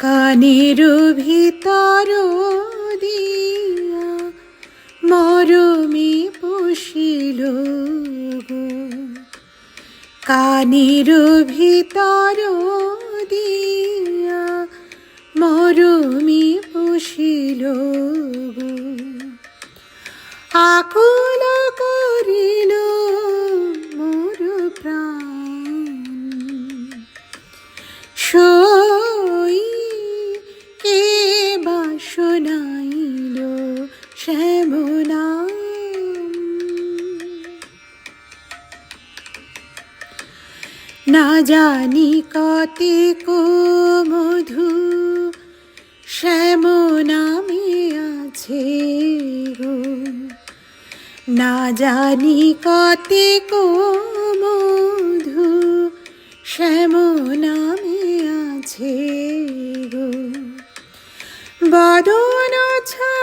কানের ভিতর দিয়া মরমে গো। কানের ভিতর দিয়া মরমে গো। আকুল করিল মোর প্রাণ। না জানি কতে কো মধু শ্যাম নামে আছে না জানি কতে কো মধু শ্যাম নামে আছে বদন ছাড়িতে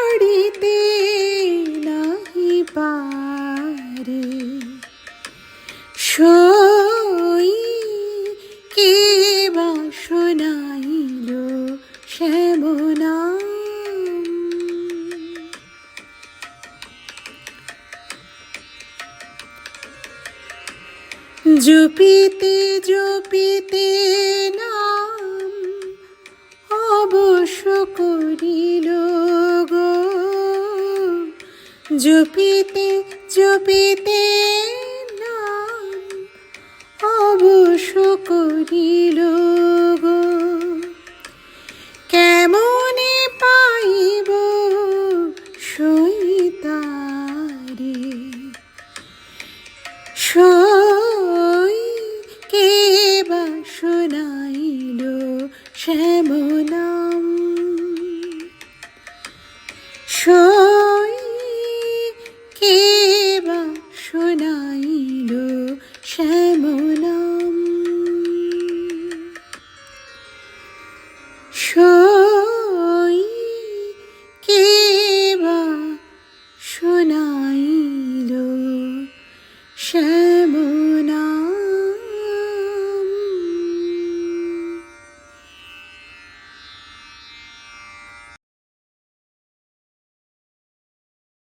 সই কে বা শোনাইল শ্যামনাম জপিতে জপিতে নাম অবশ্য করিল গো। জুপিতে জপিতে অবশ্য করিল